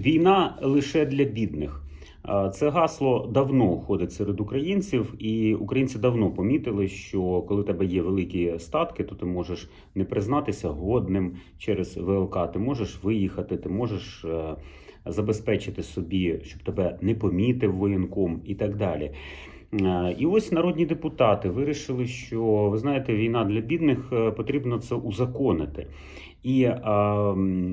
Війна лише для бідних. Це гасло давно ходить серед українців, і українці давно помітили, що коли тебе є великі статки, то ти можеш не признатися годним через ВЛК. Ти можеш виїхати, ти можеш е, забезпечити собі, щоб тебе не помітив воєнком і так далі. Е, І ось народні депутати вирішили, що ви знаєте, війна для бідних е, потрібно це узаконити. І е,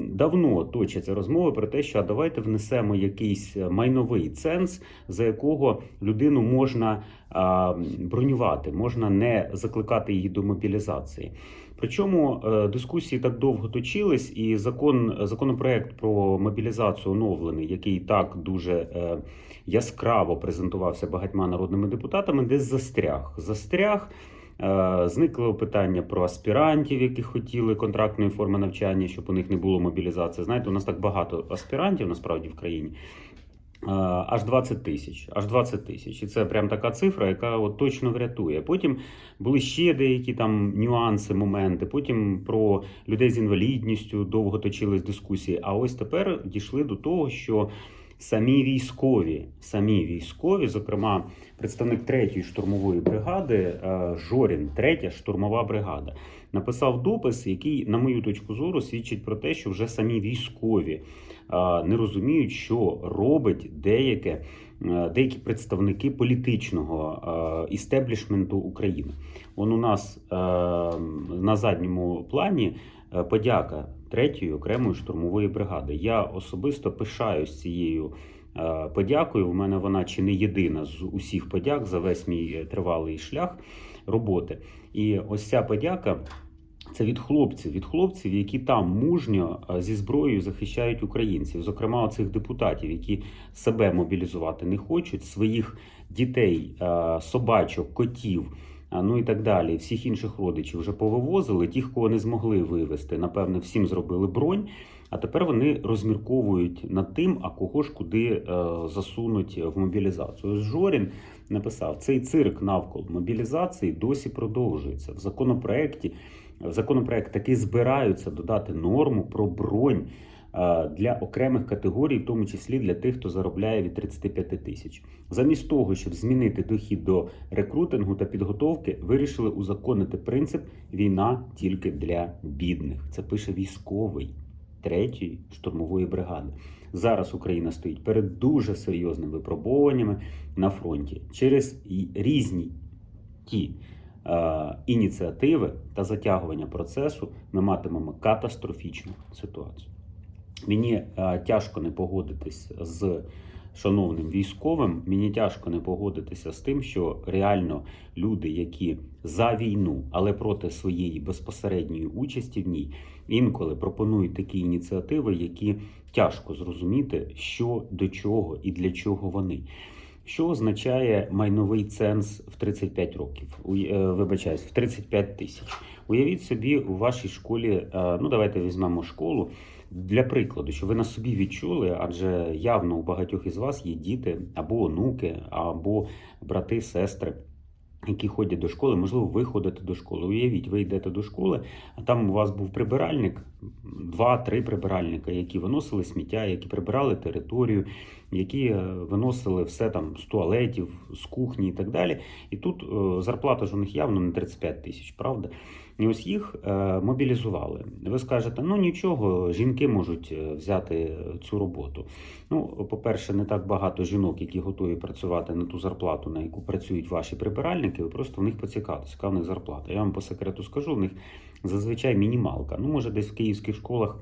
давно точаться розмови про те, що а давайте внесемо якийсь майновий ценз, за якого людину можна е, бронювати, можна не закликати її до мобілізації. Причому е, дискусії так довго точились, і закон законопроект про мобілізацію оновлений, який так дуже е, яскраво презентувався багатьма народними депутатами, десь застряг. Застряг. Е, Зникло питання про аспірантів, які хотіли контрактної форми навчання, щоб у них не було мобілізації. Знаєте, у нас так багато аспірантів насправді в країні. Е, Аж 20 тисяч, аж 20 тисяч. І це прям така цифра, яка от точно врятує. Потім були ще деякі там нюанси, моменти. Потім про людей з інвалідністю довго точились дискусії. А ось тепер дійшли до того, що самі військові, самі військові, зокрема, представник третьої штурмової бригади е, Жорін, третя штурмова бригада, написав допис, який, на мою точку зору, свідчить про те, що вже самі військові е, не розуміють, що робить деяке, е, деякі представники політичного істеблішменту України. Он у нас на задньому плані подяка третьої окремої штурмової бригади. Я особисто пишаюсь цією е, подякою. В мене вона чи не єдина з усіх подяк за весь мій е, тривалий шлях роботи. І ось ця подяка. Це від хлопців, від хлопців, які там мужньо е, зі зброєю захищають українців, зокрема оцих депутатів, які себе мобілізувати не хочуть, своїх дітей, е, собачок, котів, ну і так далі, всіх інших родичів вже повивозили. Тих, кого не змогли вивезти, напевне, всім зробили бронь. А тепер вони розмірковують над тим, а кого ж куди е, засунуть в мобілізацію. Жорін написав: цей цирк навколо мобілізації досі продовжується в законопроекті. В законопроект таки збираються додати норму про бронь для окремих категорій, в тому числі для тих, хто заробляє від 35 тисяч. Замість того, щоб змінити дохід до рекрутингу та підготовки, вирішили узаконити принцип війна тільки для бідних. Це пише військовий третьої штурмової бригади. Зараз Україна стоїть перед дуже серйозними випробуваннями на фронті через різні ті ініціативи та затягування процесу. Ми матимемо катастрофічну ситуацію. Мені е, тяжко не погодитись з шановним військовим. Мені тяжко не погодитися з тим, що реально люди, які за війну, але проти своєї безпосередньої участі в ній, інколи пропонують такі ініціативи, які тяжко зрозуміти, що до чого і для чого вони. Що означає майновий ценз в 35 років? Е, Вибачаюсь, в 35 тисяч. Уявіть собі, у вашій школі, е, ну давайте візьмемо школу для прикладу, що ви на собі відчули, адже явно у багатьох із вас є діти або онуки, або брати, сестри. Які ходять до школи, можливо, ви ходите до школи. Уявіть, ви йдете до школи, а там у вас був прибиральник, два-три прибиральника, які виносили сміття, які прибирали територію, які е, виносили все там з туалетів, з кухні і так далі. І тут е, зарплата ж у них явно не 35 тисяч, правда? І ось їх е, мобілізували. Ви скажете, ну нічого, жінки можуть взяти цю роботу. Ну, по-перше, не так багато жінок, які готові працювати на ту зарплату, на яку працюють ваші прибиральники. Ви просто в них поцікавитесь, яка в них зарплата. Я вам по секрету скажу, в них зазвичай мінімалка. Ну, може, десь в київських школах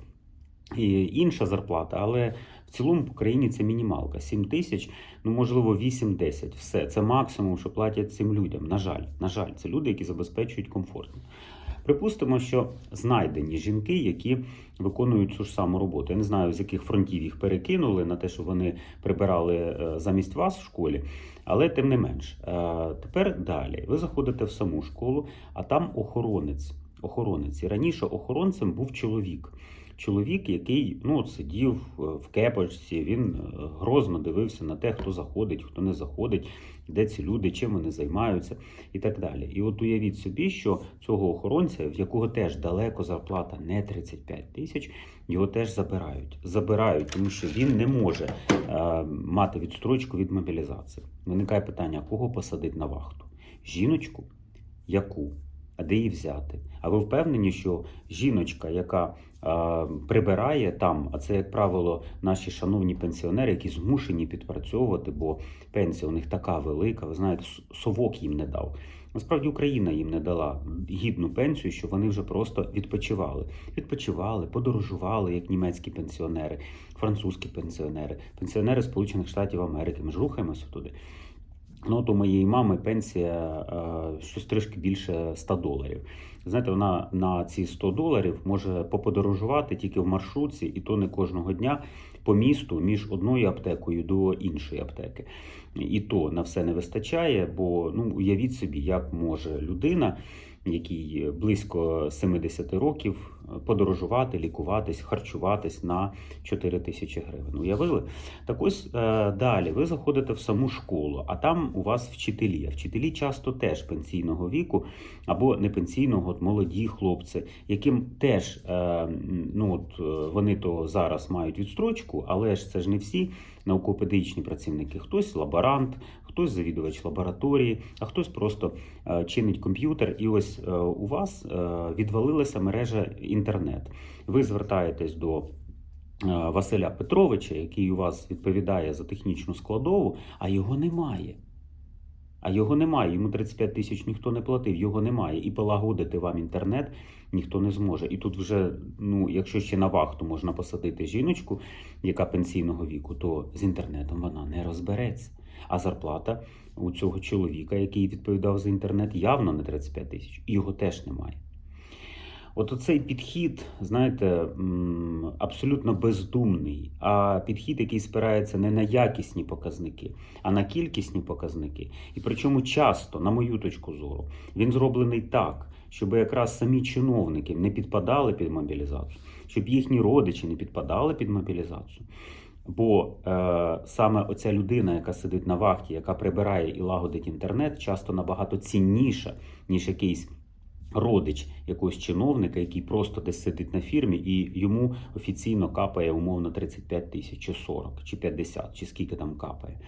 і інша зарплата, але цілому по країні це мінімалка. 7 тисяч, ну можливо, 8-10. Все, це максимум, що платять цим людям. На жаль, на жаль, це люди, які забезпечують комфортно. Припустимо, що знайдені жінки, які виконують цю ж саму роботу. Я не знаю, з яких фронтів їх перекинули на те, що вони прибирали е, замість вас в школі, але тим не менш. Е, Тепер далі. Ви заходите в саму школу, а там охоронець. Охоронець. І раніше охоронцем був чоловік. Чоловік, який ну, сидів е, в кепочці, він е, грозно дивився на те, хто заходить, хто не заходить, де ці люди, чим вони займаються і так далі. І от уявіть собі, що цього охоронця, в якого теж далеко зарплата не 35 тисяч, його теж забирають. Забирають, тому що він не може е, мати відстрочку від мобілізації. Виникає питання: кого посадити на вахту? Жіночку? Яку? А де її взяти? А ви впевнені, що жіночка, яка е, прибирає там, а це, як правило, наші шановні пенсіонери, які змушені підпрацьовувати, бо пенсія у них така велика, ви знаєте, совок їм не дав. Насправді Україна їм не дала гідну пенсію, що вони вже просто відпочивали. Відпочивали, подорожували, як німецькі пенсіонери, французькі пенсіонери, пенсіонери Сполучених Штатів Америки. Ми ж рухаємося туди. Ну, от у моєї мами пенсія е, щось трішки більше 100 доларів. Знаєте, вона на ці 100 доларів може поподорожувати тільки в маршрутці, і то не кожного дня по місту між одною аптекою до іншої аптеки. І то на все не вистачає, бо ну уявіть собі, як може людина, якій близько 70 років, подорожувати, лікуватись, харчуватись на 4 тисячі гривень. Уявили? Так ось е, далі ви заходите в саму школу, а там у вас вчителі. А вчителі часто теж пенсійного віку або не пенсійного, от молоді хлопці, яким теж е, ну от е, вони то зараз мають відстрочку, але ж це ж не всі науково-педагогічні працівники. Хтось лаборант, хтось завідувач лабораторії, а хтось просто е, чинить комп'ютер. І ось е, у вас е, відвалилася мережа інтернет. Ви звертаєтесь до Василя Петровича, який у вас відповідає за технічну складову, а його немає. А його немає. Йому 35 тисяч ніхто не платив, його немає. І полагодити вам інтернет ніхто не зможе. І тут вже, ну, якщо ще на вахту можна посадити жіночку, яка пенсійного віку, то з інтернетом вона не розбереться. А зарплата у цього чоловіка, який відповідав за інтернет, явно не 35 тисяч, і його теж немає. От оцей підхід, знаєте, абсолютно бездумний, а підхід, який спирається не на якісні показники, а на кількісні показники. І причому часто, на мою точку зору, він зроблений так, щоб якраз самі чиновники не підпадали під мобілізацію, щоб їхні родичі не підпадали під мобілізацію. Бо е, саме оця людина, яка сидить на вахті, яка прибирає і лагодить інтернет, часто набагато цінніша, ніж якийсь родич якогось чиновника, який просто десь сидить на фірмі, і йому офіційно капає умовно 35 тисяч, чи 40, чи 50, чи скільки там капає.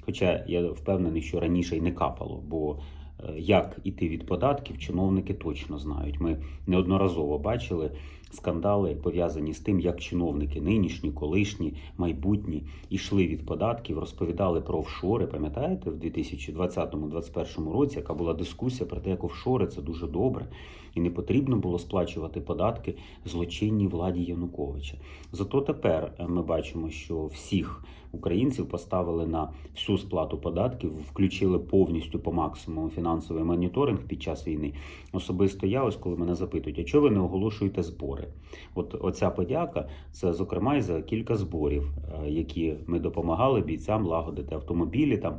Хоча я впевнений, що раніше й не капало, бо е, як іти від податків, чиновники точно знають. Ми неодноразово бачили скандали, пов'язані з тим, як чиновники нинішні, колишні, майбутні йшли від податків, розповідали про офшори. Пам'ятаєте, в 2020-2021 році, яка була дискусія про те, як офшори це дуже добре, і не потрібно було сплачувати податки злочинній владі Януковича. Зато тепер е, ми бачимо, що всіх українців поставили на всю сплату податків, включили повністю по максимуму фінансовий моніторинг під час війни. Особисто я, ось коли мене запитують, а чого ви не оголошуєте збори? От оця подяка це зокрема і за кілька зборів, е, які ми допомагали бійцям лагодити автомобілі, там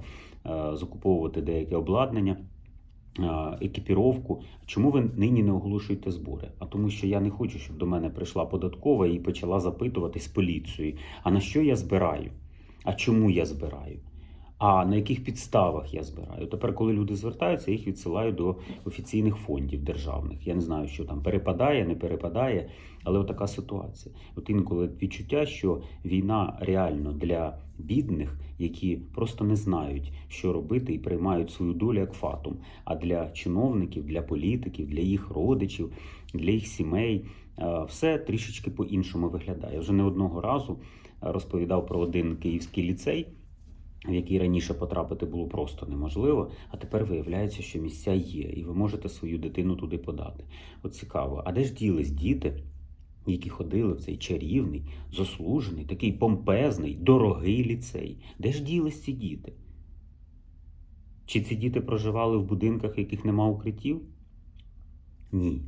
е, закуповувати деяке обладнання. е, Екіпіровку, чому ви нині не оголошуєте збори? А тому, що я не хочу, щоб до мене прийшла податкова і почала запитувати з поліцією, а на що я збираю? А чому я збираю? А на яких підставах я збираю? Тепер, коли люди звертаються, їх відсилаю до офіційних фондів державних. Я не знаю, що там перепадає, не перепадає, але отака ситуація. От інколи відчуття, що війна реально для бідних, які просто не знають, що робити, і приймають свою долю як фатум. А для чиновників, для політиків, для їх родичів, для їх сімей е, все трішечки по-іншому виглядає. Вже не одного разу розповідав про один київський ліцей в який раніше потрапити було просто неможливо, а тепер виявляється, що місця є, і ви можете свою дитину туди подати. От цікаво, а де ж ділись діти, які ходили в цей чарівний, заслужений, такий помпезний, дорогий ліцей? Де ж ділись ці діти? Чи ці діти проживали в будинках, яких нема укриттів? Ні.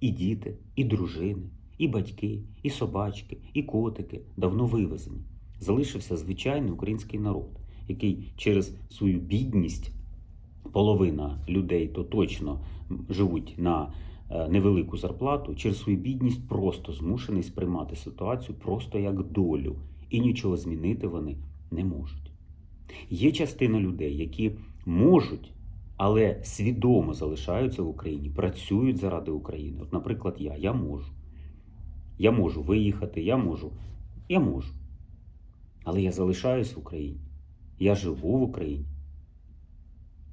І діти, і дружини, і батьки, і собачки, і котики давно вивезені. Залишився звичайний український народ, який через свою бідність, половина людей то точно живуть на е, невелику зарплату, через свою бідність просто змушений сприймати ситуацію просто як долю, і нічого змінити вони не можуть. Є частина людей, які можуть, але свідомо залишаються в Україні, працюють заради України. От, наприклад, я. Я можу. Я можу виїхати, я можу. Я можу. Але я залишаюсь в Україні. Я живу в Україні.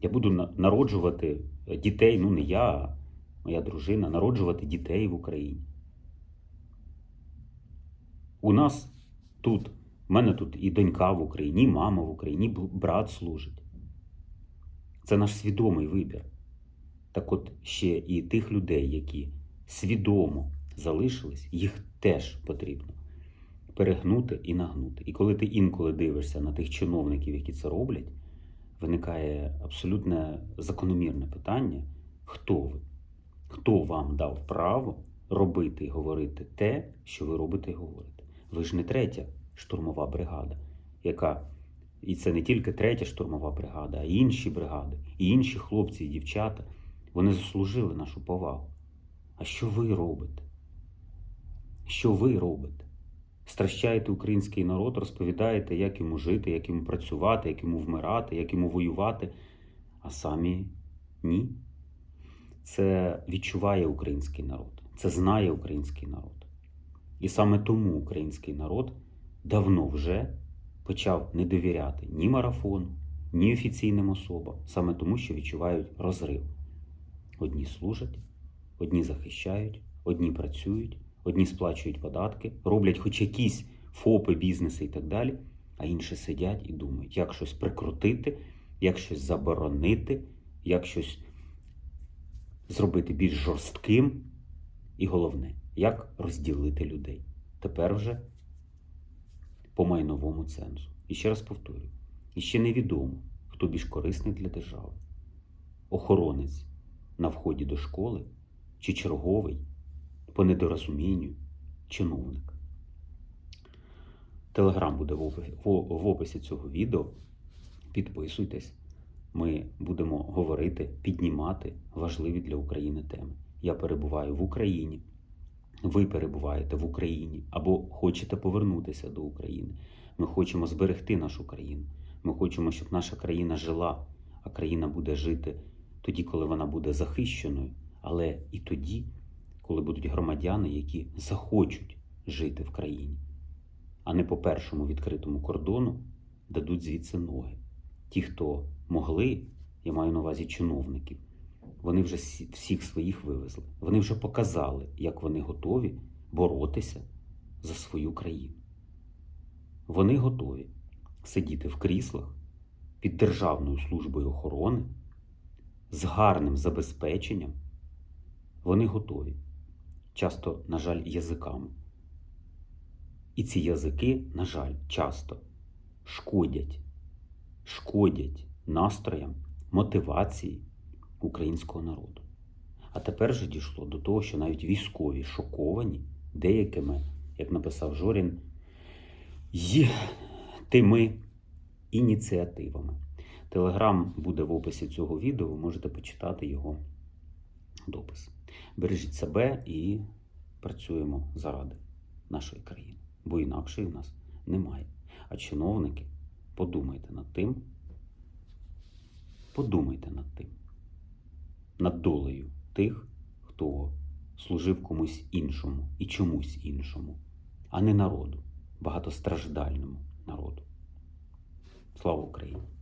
Я буду народжувати дітей, ну не я, а моя дружина, народжувати дітей в Україні. У нас тут, в мене тут і донька в Україні, і мама в Україні, і брат служить. Це наш свідомий вибір. Так от ще і тих людей, які свідомо залишились, їх теж потрібно перегнути і нагнути. І коли ти інколи дивишся на тих чиновників, які це роблять, виникає абсолютно закономірне питання: хто ви? Хто вам дав право робити і говорити те, що ви робите і говорите? Ви ж не третя штурмова бригада, яка. І це не тільки третя штурмова бригада, а й інші бригади, і інші хлопці і дівчата. Вони заслужили нашу повагу. А що ви робите? Що ви робите? Стращаєте український народ, розповідаєте, як йому жити, як йому працювати, як йому вмирати, як йому воювати, а самі ні. Це відчуває український народ, це знає український народ. І саме тому український народ давно вже почав не довіряти ні марафону, ні офіційним особам, саме тому, що відчувають розрив. Одні служать, одні захищають, одні працюють, одні сплачують податки, роблять хоч якісь ФОПи, бізнеси і так далі, а інші сидять і думають, як щось прикрутити, як щось заборонити, як щось зробити більш жорстким. І головне, як розділити людей. Тепер вже по майновому цензу. І ще раз повторюю: і ще невідомо, хто більш корисний для держави. Охоронець на вході до школи чи черговий по недорозумінню чиновник. Телеграм буде в описі, цього відео. Підписуйтесь. Ми будемо говорити, піднімати важливі для України теми. Я перебуваю в Україні. Ви перебуваєте в Україні або хочете повернутися до України. Ми хочемо зберегти нашу країну. Ми хочемо, щоб наша країна жила, а країна буде жити тоді, коли вона буде захищеною, але і тоді, коли будуть громадяни, які захочуть жити в країні, а не по першому відкритому кордону дадуть звідси ноги. Ті, хто могли, я маю на увазі чиновників, вони вже всіх своїх вивезли. Вони вже показали, як вони готові боротися за свою країну. Вони готові сидіти в кріслах під Державною службою охорони з гарним забезпеченням. Вони готові. Часто, на жаль, язиками. І ці язики, на жаль, часто шкодять, шкодять настроям, мотивації українського народу. А тепер же дійшло до того, що навіть військові шоковані деякими, як написав Жорін, й тими ініціативами. Телеграм буде в описі цього відео, ви можете почитати його допис. Бережіть себе і працюємо заради нашої країни, бо інакшої в нас немає. А чиновники, подумайте над тим, подумайте над тим, над долею тих, хто служив комусь іншому і чомусь іншому, а не народу, багатостраждальному народу. Слава Україні!